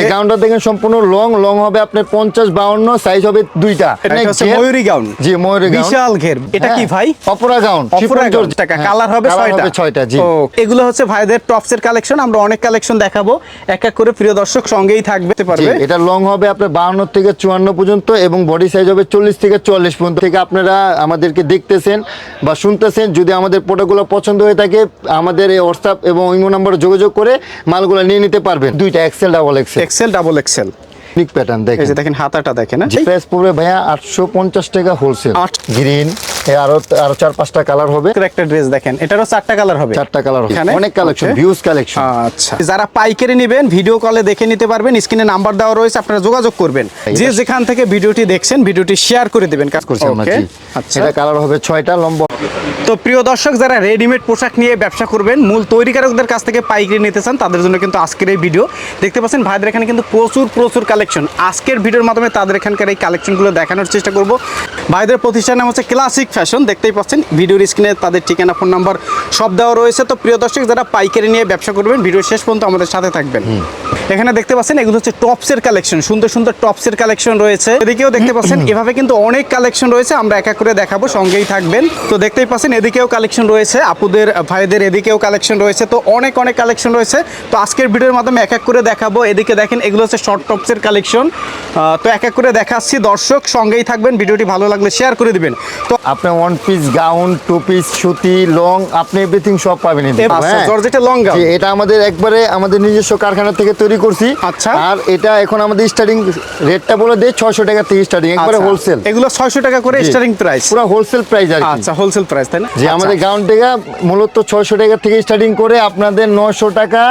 এই গাউনটা দেখেন সম্পূর্ণ লং লং হবে আপনার পঞ্চাশ বাউন্ন সাইজ হবে দুইটা। হচ্ছে ময়ূরী গাউন জি ময়ূরী গাউন বিশাল ঘের। এটা কি হ্যাঁ, ভাই? অপরা গাউন অপরা গাউন টাকা হ্যাঁ, কালার হবে ছয়টা? ছয়টা জি। এগুলো হচ্ছে ভাইদের টপসের কালেকশন আমরা অনেক কালেকশন দেখাবো। এক এক করে প্রিয় দর্শক সঙ্গেই থাকবে পারবে। এটা লং হবে আপনার বাহান্ন থেকে চুয়ান্ন পর্যন্ত এবং বডি সাইজ হবে চল্লিশ থেকে চুয়াল্লিশ পর্যন্ত। থেকে আপনারা আমাদেরকে দেখতেছেন বা শুনতেছেন। যদি আমাদের প্রোডাক্টগুলো পছন্দ হয়ে থাকে আমাদের এই হোয়াটসঅ্যাপ এবং ইমো নাম্বারে যোগাযোগ করে মালগুলো নিয়ে নিতে পারবেন। দুইটা XL double XL XL double XL pattern দেখেন। দেখেন হাতাটা দেখেন না প্রাইস পড়বে ভাইয়া আটশো পঞ্চাশ টাকা হোলসেল আট- গ্রিন আরও আরও চার পাঁচটা কালার হবে। একটা ড্রেস দেখেন এটারও চারটা কালার হবে। চারটা কালার হবে। অনেক কালেকশন ভিউজ কালেকশন আচ্ছা। যারা পাইকারি নেবেন ভিডিও কলে দেখে নিতে পারবেন স্ক্রিনে নাম্বার দেওয়া রয়েছে আপনারা যোগাযোগ করবেন। যে যেখান থেকে ভিডিওটি দেখছেন ভিডিওটি শেয়ার করে দিবেন। কাজ করছি আমরা জি। আচ্ছা। এটা কালার হবে ছয়টা লম্বা। তো প্রিয় দর্শক যারা রেডিমেড পোশাক নিয়ে ব্যবসা করবেন মূল তৈরিকারকদের কাছ থেকে পাইকারি নিতে চান তাদের জন্য কিন্তু আজকের এই ভিডিও দেখতে পাচ্ছেন ভাইদের এখানে কিন্তু প্রচুর প্রচুর কালেকশন আজকের ভিডিওর মাধ্যমে তাদের এখানকার এই কালেকশনগুলো দেখানোর চেষ্টা করব। ভাইদের প্রতিষ্ঠান নাম হচ্ছে ক্লাসিক ফ্যাশন, দেখতেই পাচ্ছেন। ভিডিওর স্ক্রিনে তাদের ঠিকানা, ফোন নাম্বার সব দেওয়া রয়েছে। তো প্রিয় দর্শক, যারা পাইকারি নিয়ে ব্যবসা করবেন, ভিডিও শেষ পর্যন্ত আমাদের সাথে থাকবেন। এখানে দেখতে পাচ্ছেন এগুলো হচ্ছে টপসের কালেকশন সুন্দর সুন্দর টপসের কালেকশন রয়েছে। এদিকেও দেখতে পাচ্ছেন এভাবে কিন্তু অনেক কালেকশন রয়েছে আমরা এক এক করে দেখাবো সঙ্গেই থাকবেন। তো দেখতেই পাচ্ছেন এদিকেও কালেকশন রয়েছে আপুদের ভাইদের এদিকেও কালেকশন রয়েছে তো অনেক অনেক কালেকশন রয়েছে। তো আজকের ভিডিওর মাধ্যমে এক এক করে দেখাবো এদিকে দেখেন এগুলো হচ্ছে শর্ট টপসের কালেকশন। তো এক এক করে দেখাচ্ছি দর্শক সঙ্গেই থাকবেন ভিডিওটি ভালো লাগলে শেয়ার করে দিবেন। তো আপনি one piece gown two piece সুতি লং আপনি এভরিথিং সব পাবেন আচ্ছা, হ্যাঁ। জি, এটা আমাদের একবারে আমাদের নিজস্ব কারখানা থেকে তৈরি করছি। আচ্ছা। আর এটা এখন আমাদের স্টার্টিং রেটটা বলে দেয় ছয়শো টাকা থেকে স্টার্টিং একবারে আচ্ছা, হোলসেল এগুলো ছয়শো টাকা করে স্টার্টিং প্রাইস পুরো হোলসেল প্রাইস আর আচ্ছা হোলসেল প্রাইস তাই না? যে আমাদের গাউন থেকে মূলত ছয়শো টাকা থেকে স্টার্টিং করে আপনাদের নশো টাকা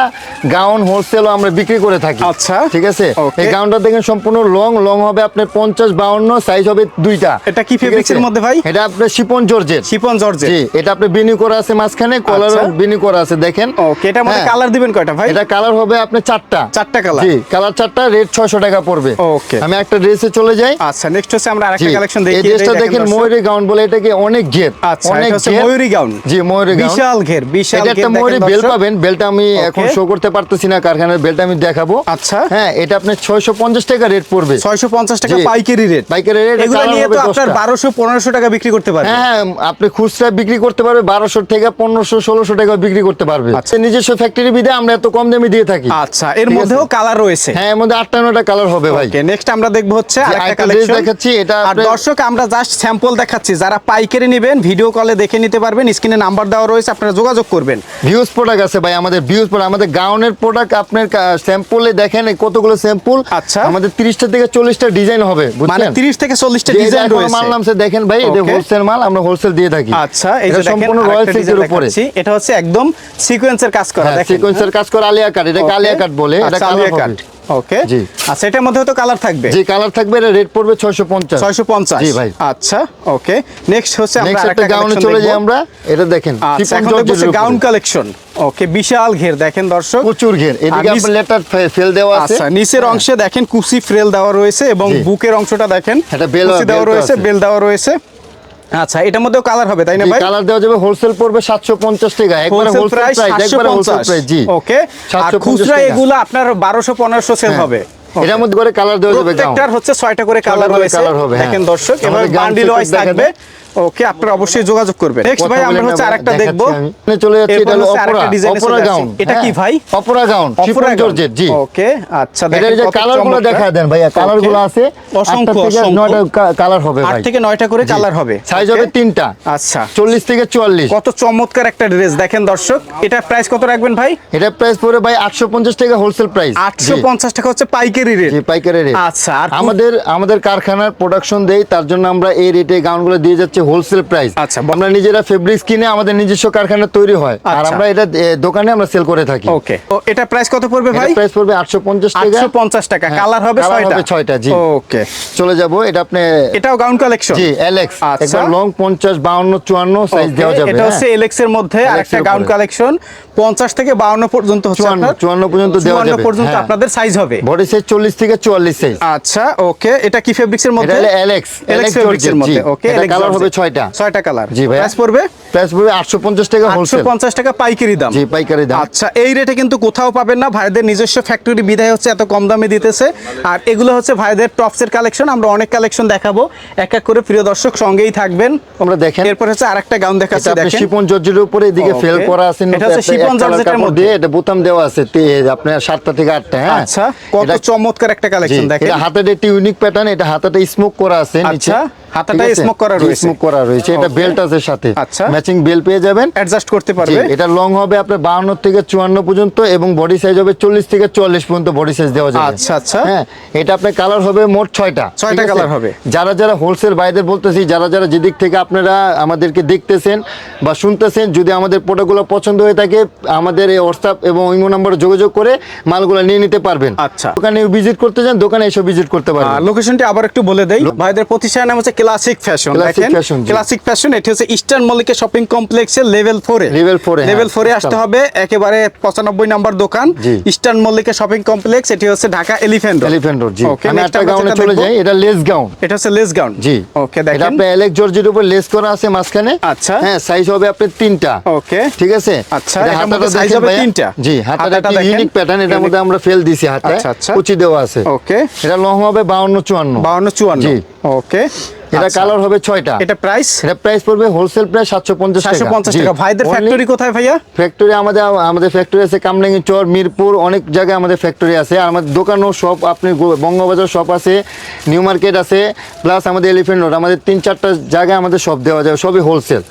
গাউন হোলসেলও আমরা বিক্রি করে থাকি। আচ্ছা। ঠিক আছে? এই গাউনটা দেখেন সম্পূর্ণ লং লং হবে আপনার পঞ্চাশ বাউন্ন সাইজ হবে দুইটা। এটা কি এর মধ্যে ভাই? এটা আপনার শিপন জর্জের। শিপন জর্জেট জি এটা আপনি বিনি করা আছে মাঝখানে কলার আচ্ছা। বিনি করা আছে দেখেন। ওকে মধ্যে হ্যাঁ। কালার দিবেন কয়টা ভাই? এটা কালার হবে আপনার চারটা। চারটা কালার জি কালার চারটা রেট ছয়শো টাকা পড়বে। Okay. আমি একটা ড্রেসে চলে যাই। আচ্ছা নেক্সট হচ্ছে আমরা আরেকটা কালেকশন এই ড্রেসটা দেখেন ময়ূরী গাউন বলে এটাকে অনেক ঘের আচ্ছা অনেক ঘের। ময়ূরী গাউন জি ময়ূরী গাউন বিশাল ঘের বিশাল একটা ময়ূরী বেল পাবেন বেলটা আমি এখন শো করতে পারতেছি না কারখানার বেলটা আমি দেখাবো। আচ্ছা। হ্যাঁ এটা আপনার ছয়শো পঞ্চাশ টাকা রেট পড়বে। 650 টাকা পাইকারি রেট পাইকারি এগুলো নিয়ে তো আপনার 1200 1500 টাকা বিক্রি করতে পারবেন হ্যাঁ হ্যাঁ, আপনি খুচরা বিক্রি করতে পারবে বারোশো থেকে পনেরোশো ষোলোশো টাকা বিক্রি করতে পারবে। আচ্ছা। নিজস্ব ফ্যাক্টরি বিদে আমরা এত কম দামে দিয়ে থাকি। আচ্ছা এর মধ্যেও কালার রয়েছে। হ্যাঁ এর মধ্যে আটটা নটা কালার হবে ভাই। ওকে নেক্সট আমরা দেখব হচ্ছে আরেকটা কালেকশন দেখাচ্ছি, এটা আর দর্শক আমরা জাস্ট স্যাম্পল দেখাচ্ছি। যারা পাইকারি নেবেন ভিডিও কলে দেখে নিতে পারবেন স্ক্রিনে নাম্বার দেওয়া রয়েছে আপনারা যোগাযোগ করবেন। ভিউজ প্রোডাক্ট আছে ভাই আমাদের ভিউজ প্রোডাক্ট আমাদের গাউনের প্রোডাক্ট আপনার স্যাম্পলে দেখেন কতগুলো স্যাম্পল আচ্ছা। আমাদের তিরিশটা থেকে চল্লিশটা ডিজাইন হবে মানে বুঝছেন 30 থেকে 40 টা ডিজাইন রয়েছে। মাল নামছে দেখেন ভাই এটা হোলসেল মাল আমরা হোলসেল দিয়ে থাকি। আচ্ছা এই যে সম্পূর্ণ রয়্যাল সিল্কের উপরে। এটা হচ্ছে একদম সিকোয়েন্সের কাজ করা দেখেন। সিকোয়েন্সের কাজ করে আলিয়া কাট এটা. আলিয়া কাট বলে। এটা আচ্ছা, কালার কাট ওকে জি। আচ্ছা এটার মধ্যে তো কালার থাকবে। যে কালার থাকবে এটা রেট পড়বে 650 650 জি ভাই। আচ্ছা ওকে নেক্সট হচ্ছে আমরা আরেকটা গাউনে কালেকশন চলে যাই আমরা। এটা দেখেন আচ্ছা এখন দেখব গাউন কালেকশন ওকে বিশাল ঘের দেখেন দর্শক। প্রচুর ঘের। এদিকে আপনার লেটার ফেল দেওয়া আছে। আচ্ছা নিচের অংশে দেখেন কুচি ফ্রেল দেওয়া রয়েছে এবং বুকের অংশটা দেখেন। এটা বেল- দেওয়া রয়েছে বেল দেওয়া রয়েছে। আচ্ছা এটার মধ্যেও কালার হবে তাই না ভাই? কালার দেওয়া যাবে হোলসেল পড়বে 750 টাকা একবারে হোলসেল প্রাইস একবারে হোলসেল 750 প্রাইস জি। ওকে আর খুচরা এগুলো আপনার 1200 1500 সেল। হবে। এটার মধ্যে করে কালার দেওয়া যাবে প্রত্যেকটার হচ্ছে করে কালার রয়েছে। হবে, হ্যাঁ। দেখেন দর্শক এবার বান্ডিল ওয়াইজ থাকবে ওকে আপনারা অবশ্যই যোগাযোগ করবেন। নেক্সট ভাই আমরা হচ্ছে আরেকটা দেখব। আমি। এখানে চলে যাচ্ছে এটা হলো অপরা অপরা গাউন এটা কি হ্যাঁ, ভাই? অপরা গাউন শিফন জর্জেট জি। ওকে আচ্ছা দেখেন যে কত কালারগুলো চমৎকার। দেখা দেন ভাইয়া কালারগুলো Okay. আছে অসংখ্য অসংখ্য। কালার হবে ভাই। থেকে নয়টা করে কালার হবে। সাইজ হবে তিনটা। আচ্ছা। চল্লিশ থেকে চুয়াল্লিশ। কত চমৎকার একটা ড্রেস দেখেন দর্শক এটা প্রাইস কত রাখবেন ভাই? এটা প্রাইস পড়বে ভাই আটশো পঞ্চাশ টাকা হোলসেল প্রাইস আটশো পঞ্চাশ টাকা হচ্ছে পাইকারি রেট পাইকারি রেট আচ্ছা, আমাদের আমাদের কারখানার প্রোডাকশন দেই তার জন্য আমরা এই রেটে গাউনগুলো দিয়ে যাচ্ছে হোলসেল প্রাইস আচ্ছা, আমরা নিজেরা ফেব্রিক্স কিনে আমাদের নিজস্ব কারখানা তৈরি হয়। আর আচ্ছা। আমরা এটা দোকানে আমরা সেল করে থাকি। ওকে তো এটা প্রাইস কত পড়বে ভাই? প্রাইস পড়বে আটশো পঞ্চাশ টাকা। আটশো পঞ্চাশ টাকা। হ্যাঁ, কালার হবে ছয়টা? হবে ছয়টা, জি। ওকে চলে যাব এটা আপনি এটাও গাউন কালেকশন জি অ্যালেক্স আচ্ছা। লং পঞ্চাশ বাউন্ন চুয়ান্ন সাইজ দেওয়া যাবে এটা হ্যাঁ। হচ্ছে এলএক্স এর মধ্যে আরেকটা গাউন কালেকশন পঞ্চাশ থেকে বাউন্ন পর্যন্ত হচ্ছে 54 আপনার 54 পর্যন্ত দেওয়া 54 পর্যন্ত হ্যাঁ। আপনাদের সাইজ হবে। বডি সাইজ চল্লিশ থেকে চুয়াল্লিশ সাইজ আচ্ছা ওকে। এটা কি ফেব্রিক্স এর মধ্যে? হলো এলেক্স ফেব্রিক্স এর মধ্যে। ওকে কালার হবে ছয়টা। ছয়টা কালার জি। প্রাইস পড়বে? প্রাইস পড়বে আটশো পঞ্চাশ টাকা হোলসেল 850 টাকা পাইকারি দাম। জি পাইকারি দাম। আচ্ছা এই রেটে কিন্তু কোথাও পাবেন না। ভাইদের নিজস্ব ফ্যাক্টরি বিধায় হচ্ছে এত কম দামে দিতেছে। আর এগুলো হচ্ছে ভাইদের টপসের কালেকশন আমরা অনেক কালেকশন দেখাবো। এক এক করে প্রিয় দর্শক সঙ্গেই থাকবেন। আমরা দেখেন। এরপর হচ্ছে আরেকটা গাউন দেখাচ্ছি দেখেন। শিপন জর্জের উপরে এদিকে ফেল করা আছে এটা হচ্ছে মধ্যে। এটা বোতাম দেওয়া আছে আপনার সাতটা থেকে আটটা হ্যাঁ? আচ্ছা কত এটা- চমৎকার একটা কালেকশন দেখেন। হাতাটা একটি ইউনিক প্যাটার্ন এটা হাতাটা স্মোক করা আছে নিচে আচ্ছা, হাতাটা smoke করা রয়েছে। স্মোক করা রয়েছে এটা বেল্ট আছে সাথে আচ্ছা। ম্যাচিং বেল পেয়ে যাবেন অ্যাডজাস্ট করতে পারবে এটা লং হবে আপনার বাউন্ন থেকে চুয়ান্ন পর্যন্ত এবং বডি সাইজ হবে চল্লিশ থেকে চুয়াল্লিশ পর্যন্ত বডি সাইজ দেওয়া যাবে আচ্ছা, আচ্ছা। হ্যাঁ এটা আপনার কালার হবে মোট ছয়টা ছয়টা ঠিক আছে? colour হবে। যারা যারা হোলসেল বাইদের বলতেছি যারা যারা যেদিক থেকে আপনারা আমাদেরকে দেখতেছেন বা শুনতেছেন যদি আমাদের প্রোডাক্টগুলো পছন্দ হয়ে থাকে আমাদের এই হোয়াটসঅ্যাপ এবং ইমো নম্বরে যোগাযোগ করে মালগুলো নিয়ে নিতে পারবেন আচ্ছা। দোকানে ভিজিট করতে যান দোকানে এসে ভিজিট করতে পারবেন লোকেশনটি আবার একটু বলে দেই ভাইদের প্রতিষ্ঠানের নাম হচ্ছে ক্লাসিক ফ্যাশন দেখেন? ক্লাসিক ফ্যাশন এটি হচ্ছে ইস্টার্ন শপিং কমপ্লেক্সের লেভেল ফোরে four এ, লেভেল ফোরে আসতে হবে একেবারে পঁচানব্বই নাম্বার দোকান। ইস্টার্ন মল্লিকের শপিং কমপ্লেক্স এটি হচ্ছে ঢাকা এলিফ্যান্ট এলিফ্যান্ট রোড জি। ওকে আমি একটা গাউনে চলে যাই এটা লেস গাউন এটা হচ্ছে লেস গাউন জি। ওকে এটা দেখেন। আপনার অ্যালেক্স জর্জের উপর লেস করা আছে মাঝখানে। আচ্ছা। হ্যাঁ সাইজ হবে আপনার তিনটা। ওকে ঠিক আছে? আচ্ছা, এটা হাতাটা মধ্যে হবে তিনটা। জি হাতাটা একটা ইউনিক প্যাটার্ন এটার মধ্যে আমরা ফেল দিছি হাতে। আচ্ছা, আচ্ছা। কুচি দেওয়া আছে। ওকে এটা লং হবে বাউন্ন চুয়ান্ন। বাউন্ন চুয়ান্ন। জি। ওকে এটা আচ্ছা। কালার হবে ছয়টা। এটা প্রাইস এটা প্রাইস পড়বে হোলসেল প্রাইস সাতশো পঞ্চাশ সাতশো পঞ্চাশ টাকা। ভাইদের ফ্যাক্টরি কোথায় ভাইয়া? ফ্যাক্টরি আমাদের আমাদের ফ্যাক্টরি আছে কামরাঙ্গি চর মিরপুর অনেক জায়গায় আমাদের ফ্যাক্টরি আছে। আর আমাদের দোকানও শপ আপনি বঙ্গবাজার শপ আছে নিউ মার্কেট আছে প্লাস আমাদের এলিফেন্ট রোড আমাদের তিন চারটা জায়গায় আমাদের শপ দেওয়া যায় সবই হোলসেল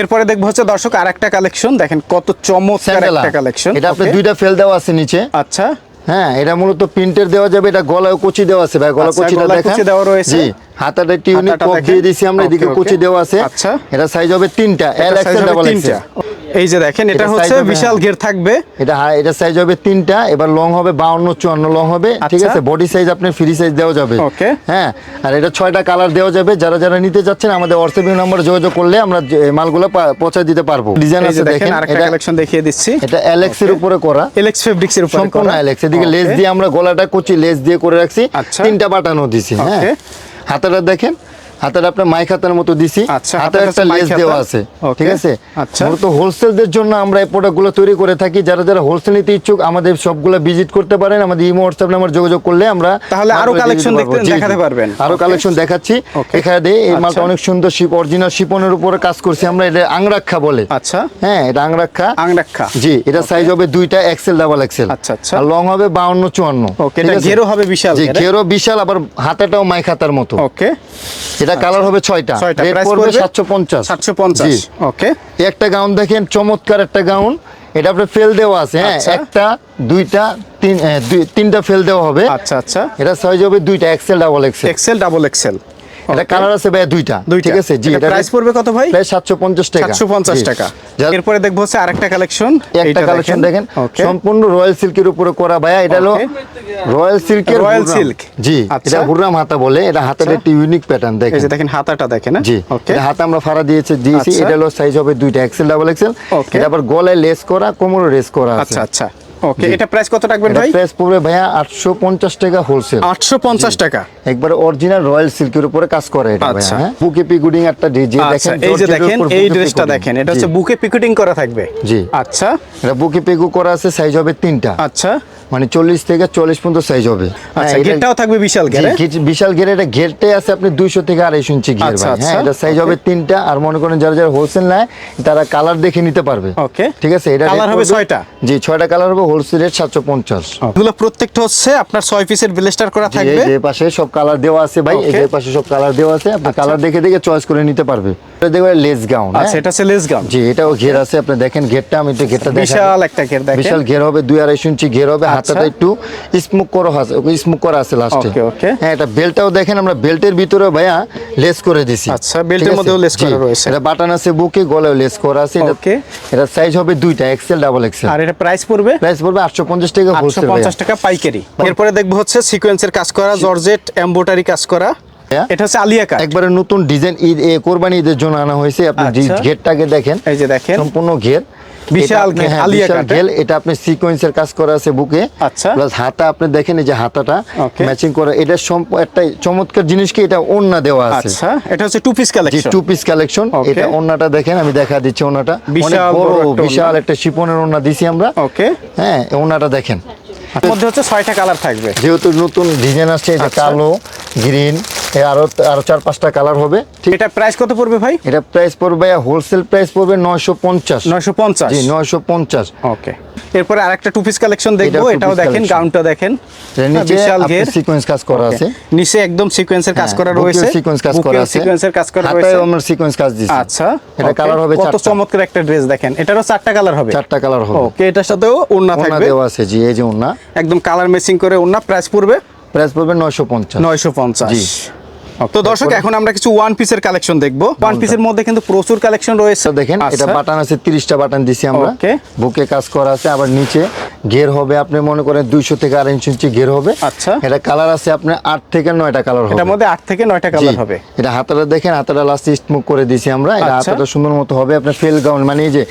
এরপরে দেখব হচ্ছে দর্শক আর একটা কালেকশন দেখেন কত চমৎকার একটা কালেকশন এটা আপনার দুইটা ফেল দেওয়া আছে নিচে। আচ্ছা। হ্যাঁ এটা মূলত প্রিন্টের দেওয়া যাবে এটা গলায় কুচি দেওয়া আছে ভাই গলা আচ্ছা, কুচিটা দেখেন কুচি দেওয়া রয়েছে। জি হাতাটা একটু ইউনিক পপ দিয়ে দিছি আমরা এদিকে. কুচি দেওয়া আছে আচ্ছা। এটা সাইজ হবে তিনটা এল এক্সেল ডাবল তিনটা। এই যে দেখেন এটা হচ্ছে বিশাল হ্যাঁ। ঘের থাকবে। এটা হা- এটা সাইজ হবে তিনটা এবার লং হবে বাউন্ন চুয়ান্ন লং হবে ঠিক আচ্ছা। আছে? বডি সাইজ আপনার ফ্রি সাইজ দেওয়া যাবে. হ্যাঁ আর এটা ছয়টা কালার দেওয়া যাবে। যারা যারা নিতে যাচ্ছেন আমাদের হোয়াটসঅ্যাপ নম্বরে যোগাযোগ করলে আমরা মালগুলো পা- পৌঁছায় দিতে পারব। ডিজাইন আছে দেখেন আরেকটা এটা কালেকশন দেখিয়ে দিচ্ছি। এটা অ্যালেক্স এর উপরে করা। এলেক্স ফেব্রিক্স এর উপরে সম্পূর্ণ। অ্যালেক্স এদিকে লেস দিয়ে আমরা গলাটা কুচি লেস দিয়ে করে রাখছি। আচ্ছা। তিনটা বাটানো দিছি হ্যাঁ। হাতাটা দেখেন হাতাটা আপনার মাইক হাতার মতো দিছি। আচ্ছা, হাতে হাতাটা একটা লেস দেওয়া আছে ঠিক আছে? আচ্ছা। মূলত হোলসেলদের জন্য আমরা এই প্রোডাক্টগুলো তৈরি করে থাকি। যারা যারা হোলসেল নিতে ইচ্ছুক আমাদের সবগুলো ভিজিট করতে পারেন। আমাদের ইমো হোয়াটসঅ্যাপ নাম্বার যোগাযোগ করলে আমরা তাহলে আরও পারব। দেখতে-। দেখাতে পারবেন। আরও কালেকশন দেখাচ্ছি। এখানে এই মালটা আচ্ছা। অনেক সুন্দর শিপ অরিজিনাল শিপনের উপরে কাজ করছি আমরা। এটা আংরাক্ষা বলে। আচ্ছা। হ্যাঁ এটা আংরাক্ষা আংরাক্ষা জি এটা সাইজ হবে দুইটা এক্সেল ডাবল এক্সেল আচ্ছা, আচ্ছা। আর লং হবে বাউন্ন চুয়ান্ন। ওকে এটা ঘেরও হবে বিশাল জি ঘেরে। বিশাল আবার হাতাটাও মাই খাতার মতো। ওকে এটা কালার হবে ছয়টা। রেট পড়বে? সাতশো পঞ্চাশ। সাতশো পঞ্চাশ। ওকে এই একটা গাউন দেখেন চমৎকার একটা গাউন এটা আপনার ফেল দেওয়া আছে হ্যাঁ? আচ্ছা। একটা দুইটা তিন তিনটা ফেল দেওয়া হবে। আচ্ছা আচ্ছা। এটা সাইজ হবে দুইটা XL double XL XL double XL এটা কালার আছে ভাই দুইটা। ঠিক আছে? জি এটা প্রাইস পড়বে কত ভাই? প্রায় সাতশো পঞ্চাশ টাকা। সাতশো পঞ্চাশ জি। টাকা। এরপরে দেখব হচ্ছে আরেকটা কালেকশন একটা কালেকশন দেখেন। সম্পূর্ণ রয়্যাল সিল্কের উপরে করা ভাইয়া। এটা হলো রয়্যাল সিল্কের হুররাম। silk। জি আচ্ছা। এটা হুররাম হাতা বলে। এটা হাতার। একটি ইউনিক প্যাটার্ন এই দেখেন যে দেখেন। হাতাটা দেখেন হ্যাঁ? জি। এটা হাতে আমরা ফাড়া দিয়েছে দিয়েছি। আচ্ছা। এটা হলো সাইজ হবে দুইটা এক্সেল ডাবল এক্সেল এটা আবার গলায় লেস করা কোমরে লেস করা আছে। আচ্ছা আচ্ছা। ওকে এটা প্রাইস কত রাখবেন ভাই? প্রাইস পড়বে ভাইয়া আটশো পঞ্চাশ টাকা হোলসেল আটশো পঞ্চাশ টাকা। একবারে অরিজিনাল রয়্যাল সিল্কের উপরে কাজ করে এটা ভাইয়া আচ্ছা। হ্যাঁ? বুকে একটা ডিজি আচ্ছা দেখেন এই যে দেখেন এই ড্রেসটা দেখেন এটা হচ্ছে বুকে পিকুটিং করা থাকবে। জি। আচ্ছা। এটা বুকে পেগু করা আছে সাইজ হবে তিনটা। আচ্ছা। মানে চল্লিশ থেকে চল্লিশ পর্যন্ত সাইজ হবে। আচ্ছা হ্যাঁ, গেটটাও থাকবে বিশাল গেট- বিশাল ঘেরে এটা ঘেরটাই আছে আপনি দুইশো থেকে আড়াইশো ইঞ্চি ঘের আচ্ছা, ভাই হ্যাঁ এটা সাইজ হবে তিনটা। আর মনে করেন যারা যারা হোলসেল নেয় তারা কালার দেখে নিতে পারবে। Okay. ঠিক আছে এটা rate হবে ছয়টা? জি ছয়টা কালার হবে হোলসেল রেট সাতশো পঞ্চাশ। এগুলো প্রত্যেকটা হচ্ছে আপনার ছয় পিসের ব্লেস্টার করা থাকবে? যে পাশে সব কালার দেওয়া আছে ভাই এই যে পাশে সব কালার দেওয়া আছে আপনি কালার দেখে দেখে চয়েস করে নিতে পারবে। এটা দেখবেন লেস গাউন আচ্ছা এটা হচ্ছে লেস গাউন জি এটাও ঘের আছে আপনি দেখেন ঘেরটা আমি একটু ঘেরটা দেখেন বিশাল একটা ঘের দেখেন। বিশাল ঘের হবে দুই আড়াইশো ইঞ্চি ঘের হবে আচ্ছা। হাতাটা একটু স্মুক করা আছে স্মুক করা আছে লাস্টে Okay, okay. হ্যাঁ এটা বেল্টটাও দেখেন আমরা বেল্টের ভিতরে ভাইয়া লেস করে দিছি। আচ্ছা? মধ্যেও করা রয়েছে। এটা বাটন আছে বুকে গলায় লেস করা আছে এটা এটা সাইজ হবে দুইটা এক্সেল ডাবল এক্সেল আর এটা প্রাইস পড়বে? প্রাইস পড়বে আটশো পঞ্চাশ টাকা হোলসেল পঞ্চাশ টাকা পাইকারি। এরপরে দেখব হচ্ছে সিকোয়েন্সের কাজ করা জর্জেট এমব্রয়ডারি কাজ করা। এটা হচ্ছে আলিয়া কাট একবারে নতুন ডিজাইন ঈদ কোরবানি ঈদের জন্য আনা হয়েছে। আপনি আচ্ছা। ঘেরটাকে দেখেন এই যে দেখেন। সম্পূর্ণ ঘের। বিশাল হ্যাঁ, আলিয়া বিশাল কাট, ঘের এটা আপনি সিকোয়েন্সের কাজ করা আছে বুকে। আচ্ছা। প্লাস হাতা আপনি দেখেন এই যে হাতাটা ম্যাচিং করা। এটা একটা চমৎকার জিনিস কি এটা ওন্না দেওয়া আছে। আচ্ছা এটা হচ্ছে two piece collection two piece collection এটা ওন্নাটা দেখেন আমি দেখা দিচ্ছি ওন্নাটা অনেক বিশাল বড় বিশাল একটা শিপনের ওন্না দিছি আমরা। ওকে হ্যাঁ ওন্নাটা দেখেন। মধ্যে হচ্ছে ছয়টা কালার থাকবে। যেহেতু নতুন ডিজাইন আসছে এটা আচ্ছা। কালো গ্রিন আরও আরও চার পাঁচটা কালার হবে। এটা প্রাইস কত পড়বে ভাই? এটা প্রাইস পড়বে হোলসেল প্রাইস পড়বে নয়শো পঞ্চাশ। নয়শো পঞ্চাশ। জি নয়শো পঞ্চাশ। ওকে এরপরে আরেকটা টু পিস কালেকশন দেখব এটাও দেখেন গাউনটা দেখেন। নিচে বিশাল ঘের সিকোয়েন্স কাজ করা আছে। নিচে একদম সিকোয়েন্সের কাজ হ্যাঁ, করা বুকেও রয়েছে। সিকোয়েন্স কাজ করা আছে। সিকোয়েন্সের কাজ করা রয়েছে। আমরা সিকোয়েন্স কাজ দিছি। আচ্ছা এটা কালার হবে কত চমৎকার একটা ড্রেস দেখেন। এটারও চারটা কালার হবে। চারটা কালার হবে। ওকে এটার সাথেও ওড়না ওনা থাকবে। দেওয়া আছে জি এই যে ওনা একদম কালার ম্যাচিং করে ওর না প্রাইস পড়বে? প্রাইস পড়বে নয়শো পঞ্চাশ। নয়শো পঞ্চাশ। তো দর্শক এখন আমরা কিছু ওয়ান পিসের কালেকশন দেখব। ওয়ান পিসের মধ্যে কিন্তু প্রচুর কালেকশন রয়েছে। দেখেন এটা আচ্ছা। বাটন আছে তিরিশটা বাটন দিছি আমরা। বুকে কাজ করা আছে আবার নিচে ঘের হবে আপনি মনে করেন দুইশো থেকে আড়াইশো ইঞ্চি ঘের হবে। আচ্ছা। এটা কালার আছে আপনার আট থেকে নয়টা কালার হবে। এটার মধ্যে আট থেকে নয়টা কালার হবে। এটা হাতাটা দেখেন হাতাটা লাস্ট স্মুক করে দিছি আমরা। এটা আচ্ছা। হাতাটা সুন্দর মতো হবে আপনার ফেল গাউন মানে এই যে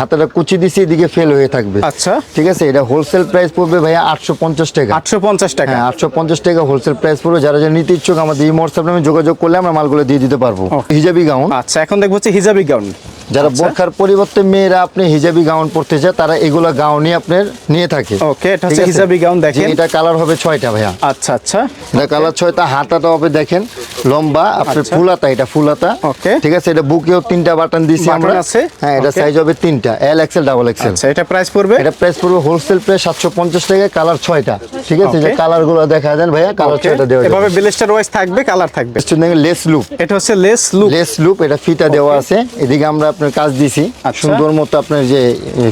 হাতাটা কুচি দিছি এদিকে ফেল হয়ে থাকবে। আচ্ছা। ঠিক আছে এটা হোলসেল প্রাইস পড়বে ভাইয়া আটশো পঞ্চাশ টাকা। আটশো পঞ্চাশ টাকা। হ্যাঁ আটশো পঞ্চাশ টাকা হোলসেল প্রাইস পড়বে। যারা যারা নিতে ইচ্ছুক আমাদের এই হোয়াটসঅ্যাপ নামে যোগাযোগ করলে আমরা মালগুলো দিয়ে দিতে পারব. হিজাবি গাউন আচ্ছা এখন দেখব হচ্ছে হিজাবি গাউন যারা আচ্ছা। বোরখার পরিবর্তে মেয়েরা আপনি হিজাবি গাউন পরতে চায় তারা এগুলো গাউনই আপনার নিয়ে থাকে। Okay, এটা হচ্ছে হিজাবি গাউন দেখেন। এটা কালার হবে ছয়টা ভাইয়া। আচ্ছা আচ্ছা। এটা কালার ছয়টা হাতাটা হবে দেখেন লম্বা আপনার আচ্ছা। ফুলাতা এটা ফুলাতা। ওকে। ঠিক আছে এটা বুকেও তিনটা বাটন দিছি আমরা। আছে? হ্যাঁ এটা সাইজ হবে তিনটা এল এক্সেল ডাবল এক্সেল আচ্ছা এটা প্রাইস পড়বে? এটা প্রাইস পড়বে হোলসেল প্রাইস সাতশো পঞ্চাশ টাকা কালার ছয়টা। ঠিক আছে যে Okay. কালারগুলো দেখা দেন ভাইয়া কালার ছয়টা দেওয়া এভাবে ব্লেস্টার ওয়াইজ থাকবে কালার থাকবে? Lace loop. এটা হচ্ছে লেস লুক লেস লুপ এটা ফিতা দেওয়া আছে। এদিকে আমরা আপনার কাজ দিছি আচ্ছা। সুন্দর মতো আপনার যে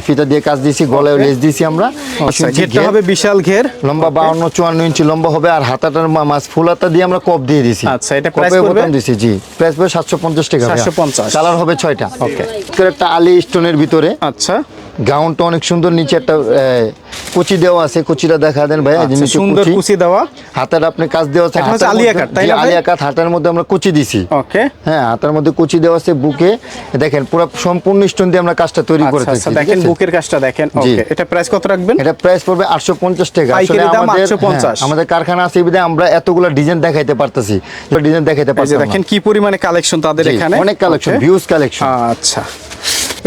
ফিতা দিয়ে কাজ দিছি গলায় লেস দিছি আমরা। আচ্ছা ঘেরটা হবে বিশাল ঘের। লম্বা বাউন্ন চুয়ান্ন ইঞ্চি লম্বা হবে আর হাতাটার মাছ ফুলাতা দিয়ে আমরা কপ দিয়ে দিছি। আচ্ছা, এটা price পড়বে? দিছি জি। প্রাইস সাতশো পঞ্চাশ টাকা 750 কালার হবে ছয়টা। ওকে তো একটা আলি স্টোনের ভিতরে। আচ্ছা। গাউনটা অনেক সুন্দর নিচে একটা কুচি দেওয়া আছে কুচিটা দেখা দেন ভাই আচ্ছা, সুন্দর কুচি। দেওয়া। হাতের আপনি কাজ দেওয়া আছে আলিয়া কাট, তাই? আলিয়া কাট হাতের মধ্যে আমরা কুচি দিছি। ওকে। হ্যাঁ হাতের মধ্যে কুচি দেওয়া আছে বুকে। দেখেন পুরো সম্পূর্ণ স্টোন দিয়ে আমরা কাজটা তৈরি করে আচ্ছা থাকি আচ্ছা দেখেন বুকের কাজটা দেখেন। ওকে এটা প্রাইস কত রাখবেন? এটা প্রাইস পড়বে আটশো পঞ্চাশ টাকা। আসলে আমাদের 850 হ্যাঁ, আমাদের কারখানা আছে বিধায় আমরা এতগুলো ডিজাইন দেখাইতে পারতেছি। ডিজাইন দেখাইতে পারছি দেখেন কি পরিমাণে কালেকশন তাদের এখানে? অনেক কালেকশন. ভিউজ কালেকশন আচ্ছা।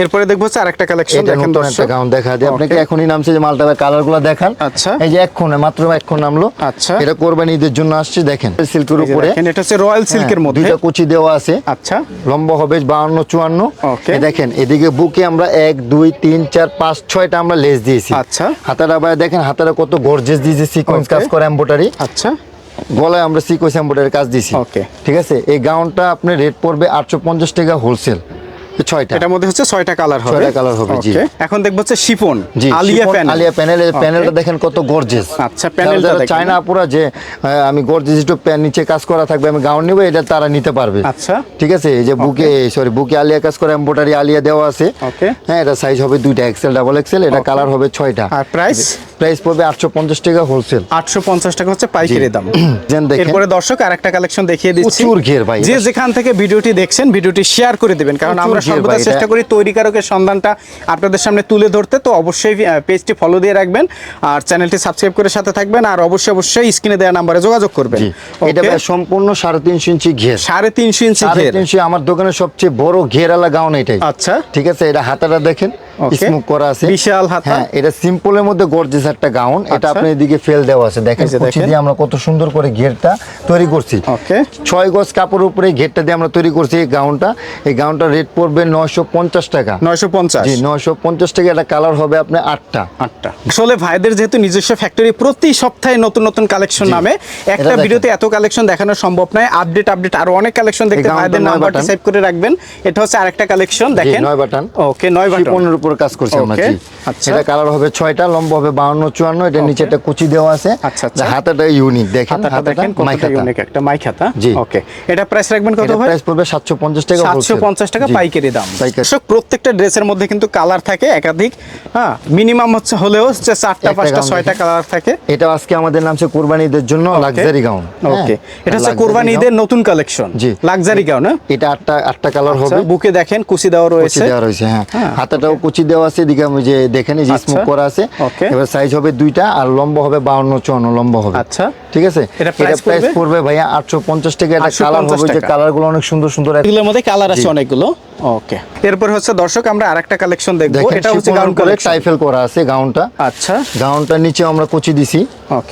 এরপরে দেখব হচ্ছে আরেকটা কালেকশন দেখেন দর্শক। গাউন দেখা দিই আপনাকে এখনই নামছে যে মালটা কালারগুলো দেখান। আচ্ছা। এই যে এক্ষণে মাত্র এক্ষণ নামলো। আচ্ছা। এটা কোরবানি ঈদের জন্য আসছে দেখেন। সিল্কের উপরে। এটা হচ্ছে রয়্যাল সিল্কের হ্যাঁ, মধ্যে। দুইটা কুচি দেওয়া আছে। আচ্ছা। লম্বা হবে বাউন্ন চুয়ান্ন। Okay. এই দেখেন এদিকে বুকে আমরা এক দুই তিন চার পাঁচ ছয়টা আমরা লেস দিয়েছি। আচ্ছা। হাতাটা আবার দেখেন হাতাটা কত গর্জেস দিয়েছে সিকোয়েন্স কাজ করা এম্বোটারি আচ্ছা। গলায় আমরা সিকোয়েন্স এম্বোটারি কাজ দিয়েছি। Okay. ঠিক আছে? এই গাউনটা আপনার রেট পড়বে আটশো পঞ্চাশ টাকা হোলসেল ছয়টা। এটার মধ্যে হচ্ছে ছয়টা কালার হবে। ছয়টা colour হবে, জি। এখন দেখব হচ্ছে chiffon Alia panel Alia panel প্যানেলটা দেখেন কত গর্জেস আচ্ছা, প্যানেলটা দেখেন। চায়না পুরা যে আমি গর্জেস একটু প্যান নিচে কাজ করা থাকবে আমি গাউন নিব এটা তারা নিতে পারবে। আচ্ছা। ঠিক আছে? এই যে বুকে সরি বুকে আলিয়া কাজ করা এম্বোটারি আলিয়া দেওয়া আছে। Okay. হ্যাঁ এটা সাইজ হবে দুইটা এক্সেল ডাবল এক্সেল এটা কালার হবে ছয়টা। আর প্রাইস প্রাইস পড়বে আটশো পঞ্চাশ টাকা হোলসেল আটশো পঞ্চাশ টাকা হচ্ছে পাইকারি দাম। যেন দেখেন। এরপরে দর্শক আরেকটা কালেকশন দেখিয়ে দিচ্ছি। প্রচুর ঘের ভাই। যে যেখান থেকে ভিডিওটি দেখছেন ভিডিওটি শেয়ার করে দিবেন কারণ আমরা সর্বদা চেষ্টা করি তৈরিকারকের সন্ধানটা আপনাদের সামনে তুলে ধরতে। তো অবশ্যই পেজটি ফলো দিয়ে রাখবেন আর চ্যানেলটি সাবস্ক্রাইব করে সাথে থাকবেন আর অবশ্যই অবশ্যই স্ক্রিনে দেওয়া নাম্বারে যোগাযোগ করবেন। এটা সম্পূর্ণ সাড়ে তিনশো ইঞ্চি ঘের। সাড়ে তিনশো ইঞ্চি ঘের। তিনশো আমার দোকানের সবচেয়ে বড় ঘেরালা গাউন এটাই। আচ্ছা। ঠিক আছে এটা হাতাটা দেখেন স্মুক করা আছে। বিশাল হাতা। হ্যাঁ এটা সিম্পলের মধ্যে গর্জিয়াস একটা গাউন। এটা আচ্ছা। আপনি এদিকে ফেল দেওয়া আছে। দেখেন যে কুচি দিয়ে আমরা কত সুন্দর করে ঘেরটা তৈরি করছি। ওকে ছয় গজ কাপড়ের উপরে ঘেরটা দিয়ে আমরা তৈরি করছি এই গাউনটা। এই গাউনটার রেট পড়বে নয়শো পঞ্চাশ টাকা। নয়শো পঞ্চাশ। জি নয়শো পঞ্চাশ টাকা এটা কালার হবে আপনার আটটা। আটটা। আসলে ভাইদের যেহেতু নিজস্ব ফ্যাক্টরি প্রতি সপ্তাহে নতুন নতুন কালেকশন নামে। একটা ভিডিওতে এত কালেকশন দেখানো সম্ভব নয়। আপডেট আপডেট আরও অনেক কালেকশন দেখতে ভাইদের নাম্বারটি। সেভ করে রাখবেন। এটা হচ্ছে আরেকটা কালেকশন দেখেন। নয় বাটন। ওকে নয় বাটন শিপনের উপর কাজ করছি আমরা জি। আচ্ছা। এটা কালার হবে ছয়টা লম্বা হবে বাউন্ন চুয়ান্ন। এটা নিচে একটা কুচি দেওয়া আছে। আচ্ছা, আচ্ছা। হাতাটা ইউনিক দেখেন হাতাটা দেখেন কতটা। ইউনিক একটা মাইক হাতা জি। ওকে এটা প্রাইস রাখবেন কত ভাই? প্রাইস পড়বে সাতশো পঞ্চাশ টাকা সাতশো wholesale। পঞ্চাশ টাকা জি। পাইকারি। পাইকারি দাম। দর্শক প্রত্যেকটা ড্রেসের মধ্যে কিন্তু কালার থাকে একাধিক হ্যাঁ মিনিমাম হচ্ছে হলেও হচ্ছে চারটা পাঁচটা ছয়টা কালার থাকে। এটা আজকে আমাদের নামছে কোরবানিদের জন্য লাক্সারি গাউন ওকে এটা হচ্ছে কোরবানি ঈদের নতুন কালেকশন জি। লাক্সারি গাউন হ্যাঁ? এটা আটটা আটটা কালার হবে। বুকে দেখেন কুচি দেওয়া রয়েছে। কুচি দেওয়া রয়েছে হ্যাঁ। হ্যাঁ, হাতাটাও কুচি দেওয়া আছে এদিকে আমি যে দেখেন যে আচ্ছা, স্মোক করা আছে। এবার সাইজ হবে দুইটা আর লম্বা হবে বাউন্ন চুয়ান্ন লম্বা হবে। আচ্ছা। ঠিক আছে? এটা প্রাইস পড়বে? ভাইয়া আটশো পঞ্চাশ টাকা। একটা 850 কালার হবে যে টাকা। কালারগুলো অনেক সুন্দর সুন্দর এগুলোর মধ্যে কালার আছে অনেকগুলো। ওকে এরপর হচ্ছে দর্শক আমরা আরেকটা কালেকশন দেখব। এটা হচ্ছে গাউন কালেকশন টাইফেল করা আছে গাউনটা আচ্ছা। গাউনটার নিচে আমরা কুচি দিছি.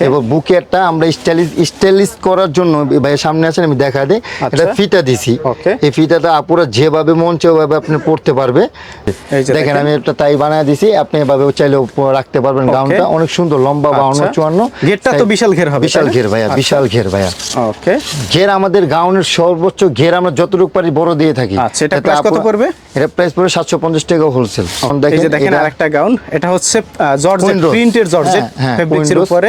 এবার বুকেরটা আমরা স্টাইলিশ স্টাইলিশ করার জন্য ভাই সামনে আছেন আমি দেখা দিই। এটা আচ্ছা। ফিতা দিছি। Okay. এই ফিতাটা আপুরা যেভাবে মন চায় ওভাবে আপনি পড়তে পারবে। দেখেন। আমি একটা তাই বানায় দিছি আপনি এভাবে চাইলে রাখতে পারবেন গাউনটা অনেক সুন্দর লম্বা বাউন্ন আচ্ছা। চুয়ান্ন। ঘেরটা তো বিশাল ঘের হবে, বিশাল ঘের ভাইয়া আচ্ছা। বিশাল ঘের ভাইয়া। ওকে ঘের আমাদের গাউনের সর্বোচ্চ ঘের আমরা যতটুকু পারি বড় দিয়ে থাকি। আচ্ছা, এটা কত পড়বে? এটা প্রাইস পড়বে সাতশো পঞ্চাশ টাকা হোলসেল এই যে দেখেন আরেকটা গাউন এটা হচ্ছে জর্জেট। প্রিন্টের জর্জেট ফেব্রিক্সের উপরে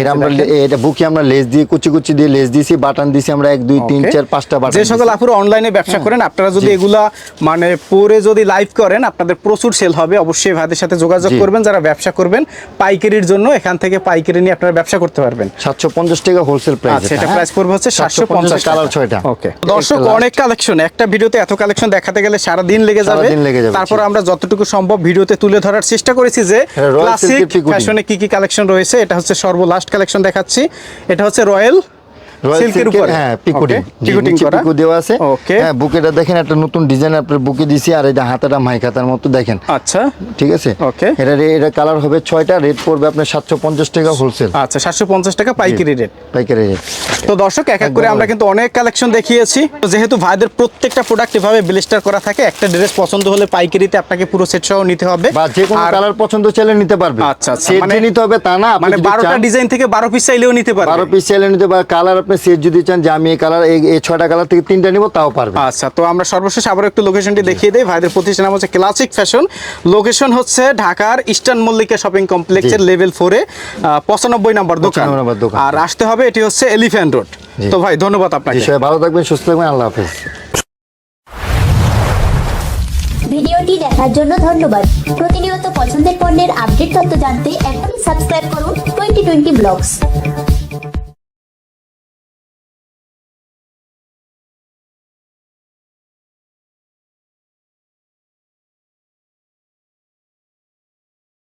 এটা আমরা এটা বুকে আমরা লেস দিয়ে কুচি কুচি দিয়ে লেস দিয়েছি বাটন দিয়েছি আমরা এক দুই তিন চার পাঁচটা বাটন যে সকল আপুর অনলাইনে ব্যবসা করেন আপনারা যদি এগুলা মানে পরে যদি লাইভ করেন আপনাদের প্রচুর সেল হবে। অবশ্যই ভাইদের সাথে যোগাযোগ করবেন যারা ব্যবসা করবেন পাইকারির জন্য এখান থেকে পাইকারি নিয়ে আপনারা ব্যবসা করতে পারবেন। সাতশো পঞ্চাশ টাকা হোলসেল প্রাইস আচ্ছা এটা প্রাইস পড়বে হচ্ছে সাতশো পঞ্চাশ কালার ছয়টা। ওকে দর্শক অনেক কালেকশন একটা ভিডিওতে এত কালেকশন দেখাতে গেলে সারা দিন লেগে যাবে, তারপর আমরা যতটুকু সম্ভব ভিডিওতে তুলে ধরার চেষ্টা করেছি যে ক্লাসিক ফ্যাশনে কি কি কালেকশন রয়েছে এটা হচ্ছে সর্বলাস্ট। কালেকশন দেখাচ্ছি। এটা হচ্ছে রয়্যাল সিল্কের সিল্কের হ্যাঁ পিকুডিং পিকুটিং করা। পিকু দেওয়া আছে। ওকে হ্যাঁ বুকেটা দেখেন একটা নতুন ডিজাইন আপনার বুকে দিছি আর এটা হাতাটা মাইকাতার মতো দেখেন। আচ্ছা। ঠিক আছে? Okay. এটা এটা কালার হবে ছয়টা রেট পড়বে আপনার সাতশো পঞ্চাশ টাকা হোলসেল আচ্ছা সাতশো পঞ্চাশ টাকা পাইকারি রেট পাইকারি রেট তো দর্শক এক এক করে আমরা কিন্তু অনেক কালেকশন দেখিয়েছি। যেহেতু ভাইদের প্রত্যেকটা প্রোডাক্ট এভাবে ব্লিস্টার করা থাকে একটা ড্রেস পছন্দ হলে পাইকারিতে আপনাকে পুরো সেট সহ নিতে হবে। বা যে কোনো কালার পছন্দ চাইলে নিতে পারবে। আচ্ছা, আচ্ছা, মানে- নিতে হবে তা না মানে যদি বারোটা চান- ডিজাইন থেকে বারো পিস চাইলেও নিতে পারবে। বারো পিস চাইলে নিতে পারবে। কালার আপনি সেট যদি চান যে আমি এই কালার এই ছয়টা কালার থেকে তিনটা নিব তাও পারবে আচ্ছা তো আমরা সর্বশেষ আবার একটু লোকেশনটি দেখিয়ে দিই। ভাইদের প্রতিষ্ঠান হচ্ছে ক্লাসিক ফ্যাশন লোকেশন হচ্ছে ঢাকার ইস্টার্ন মল্লিকা শপিং কমপ্লেক্সের লেভেল ফোরে পঁচানব্বই নম্বর দোকান। 95 নম্বর দোকান। আর আসতে হবে এটি হচ্ছে এলিফ্যান্ট রোড তো ভাই ধন্যবাদ আপনাকে। সবাই ভালো থাকবেন সুস্থ থাকবেন আল্লাহ হাফেজ। ভিডিওটি দেখার জন্য ধন্যবাদ। প্রতিনিয়ত পছন্দের পণ্যের আপডেট তথ্য জানতে এখনই সাবস্ক্রাইব করুন টোয়েন্টি টোয়েন্টি ব্লগস